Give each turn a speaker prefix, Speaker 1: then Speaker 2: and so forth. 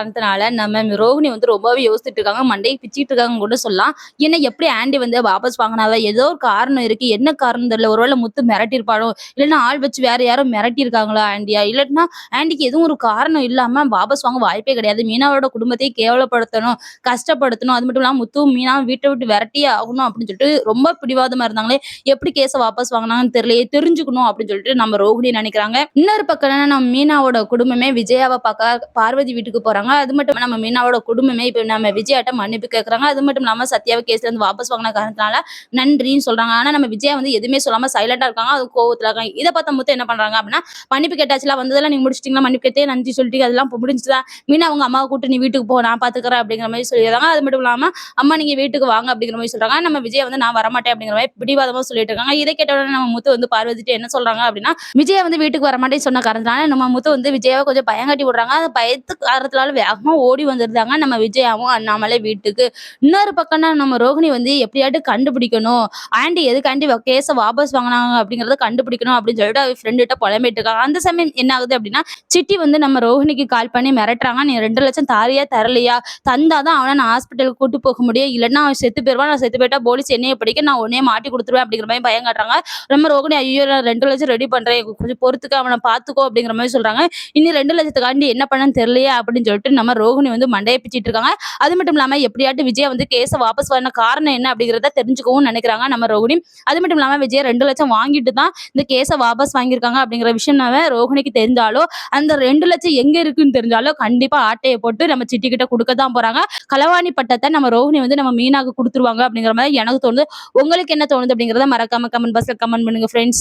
Speaker 1: காரணத்தினால நம்ம ரோகிணி வந்து ரொம்பவே யோசிச்சுட்டு இருக்காங்க. மண்டையை பிச்சிட்டு இருக்காங்க கூட சொல்லலாம். ஏன்னா எப்படி ஆண்டி வந்து வாபஸ் வாங்கினாவ? ஏதோ ஒரு காரணம் இருக்கு. என்ன காரணம் தெரியல. ஒருவேளை முத்து மிரட்டியிருப்பாளோ? இல்லைன்னா ஆள் வச்சு வேற யாரும் மிரட்டி இருக்காங்களா ஆண்டியா? இல்லைன்னா ஆண்டிக்கு எதுவும் ஒரு காரணம் இல்லாம வாபஸ் வாங்க வாய்ப்பே கிடையாது. மீனாவோட குடும்பத்தையே கேவலப்படுத்தணும் கஷ்டப்படுத்தணும். அது மட்டும் இல்லாம முத்துவும் மீனாவும் வீட்டை விட்டு விரட்டியே ஆகணும் அப்படின்னு சொல்லிட்டு ரொம்ப பிடிவாதமா இருந்தாங்களே. எப்படி கேஸை வாபஸ் வாங்கினாங்கன்னு தெரியலையே. தெரிஞ்சுக்கணும் அப்படின்னு சொல்லிட்டு நம்ம ரோகிணி நினைக்கிறாங்க. இன்னொரு பக்கம் நம்ம மீனாவோட குடும்பமே விஜயாவை பார்க்க பார்வதி வீட்டுக்கு போறாங்க. அது மட்டும் இல்லாம நம்ம மீனாவோட குடும்பமே இப்ப நம்ம விஜயாட்ட மன்னிப்பு கேட்குறாங்க அது மட்டும் இல்லாம சத்யாவை கேஸ்ல இருந்து வாபஸ் வாங்கின காரணத்தினால நன்றின்னு சொல்றாங்க. ஆனா நம்ம விஜயா வந்து எதுவுமே சொல்லாம சைலண்டா இருக்காங்க. அது கோவத்துல இருக்காங்க. இதை பார்த்த முத்து என்ன பண்றாங்க அப்படின்னா மன்னிப்பு கேட்டாச்சுல வந்ததெல்லாம் நீங்க முடிச்சிட்டீங்களா? மன்னிப்பு கேட்டே நன்றி சொல்லிட்டு அதெல்லாம் முடிஞ்சுதான் மீனா அவங்க அம்மாவை கூட்டு நீ வீட்டுக்கு போ நான் பாத்துக்கிறேன் அப்படிங்கிற மாதிரி சொல்லிடுறாங்க. அது மட்டும் இல்லாம அம்மா நீங்க வீட்டுக்கு வாங்க அப்படிங்கிற மாதிரி சொல்றாங்க. நம்ம விஜய் வந்து நான் வரமாட்டேன் அப்படிங்கிற மாதிரி பிடிவாதமா சொல்லிட்டு இருக்காங்க. இதை கேட்ட உடனே நம்ம முத்து வந்து பார்வதிட்டு என்ன சொல்றாங்க அப்படின்னா விஜய் வந்து வீட்டுக்கு வரமாட்டேன்னு சொன்ன காரணத்தினால நம்ம முத்து வந்து விஜயாவை கொஞ்சம் பயங்காட்டி விடுறாங்க. அந்த பயத்து காரணத்தினால வேகமா ஓடி வந்துருந்தாங்க. நம்ம விஜயாவும் அண்ணாமலை வீட்டுக்கு. இன்னொரு பக்கம்னா நம்ம ரோகிணி வந்து எப்படியாட்டு கண்டுபிடிக்கணும். ஆண்டி எதுக்காண்டி கேஸை வாபஸ் வாங்கினாங்க அப்படிங்கறத கண்டுபிடிக்கணும் அப்படின்னு சொல்லிட்டு அவ ஃப்ரெண்டு கிட்ட புலம்பிட்டு இருக்காங்க அந்த சமயம் என்ன ஆகுது அப்படின்னா சிட்டி வந்து நம்ம ரோஹிணிக்கு கால் பண்ணி மிரட்டுறாங்க. நீ ரெண்டு லட்சம் தாரியா தரலையா? தந்தாதான் அவனை நான் ஹாஸ்பிட்டலுக்கு கூட்டு போக முடியும். இல்லைன்னா அவன் செத்து போயிருவான் நான் செத்து போயிட்டா போலீஸ் என்னைய பிடிக்க நான் உடனே மாட்டி கொடுத்துருவேன் அப்படிங்கிற மாதிரி பயம் காட்டுறாங்க. நம்ம ரோகிணி ஐயோ நான் ரெண்டு லட்சம் ரெடி பண்றேன். கொஞ்சம் பொறுத்துக்க அவனை பாத்துக்கோ அப்படிங்கிற மாதிரி சொல்றாங்க. இனி ரெண்டு லட்சத்துக்காண்டி என்ன பண்ணன்னு தெரியலையா அப்படின்னு சொல்லிட்டு நம்ம ரோஹிணி வந்து மண்டையை பிச்சிட்டு இருக்காங்க. அது மட்டும் இல்லாம எப்படியாட்டு விஜய் வந்து கேஸை வாபஸ் வரண காரணம் என்ன அப்படிங்கிறத தெரிஞ்சுக்கவும் நினைக்கிறாங்க நம்ம ரோகிணி. அது மட்டும் இல்லாம விஜய் ரெண்டு லட்சம் வாங்கிட்டு தான் இந்த கேஸை வாபஸ் வாங்கியிருக்காங்க அப்படிங்கிற விஷயம் நம்ம ரோஹிணிக்கு தெரிஞ்சாலோ அந்த ரெண்டு லட்சம் எங்க இருக்குன்னு தெரிஞ்சாலோ கண்டிப்பா ஆட்டையை போட்டு நம்ம சிட்டி கிட்ட கொடுக்க தான் போறாங்க. களவாணி பட்டத்தை நம்ம ரோகிணி வந்து நம்ம மீனாக்கு கொடுத்துருவாங்க அப்படிங்கிற மாதிரி எனக்கு தோணுது. உங்களுக்கு என்ன தோணுது அப்படிங்கிறத மறக்காம கமெண்ட் பாக்ஸ்ல கமெண்ட் பண்ணுங்க ஃப்ரெண்ட்ஸ்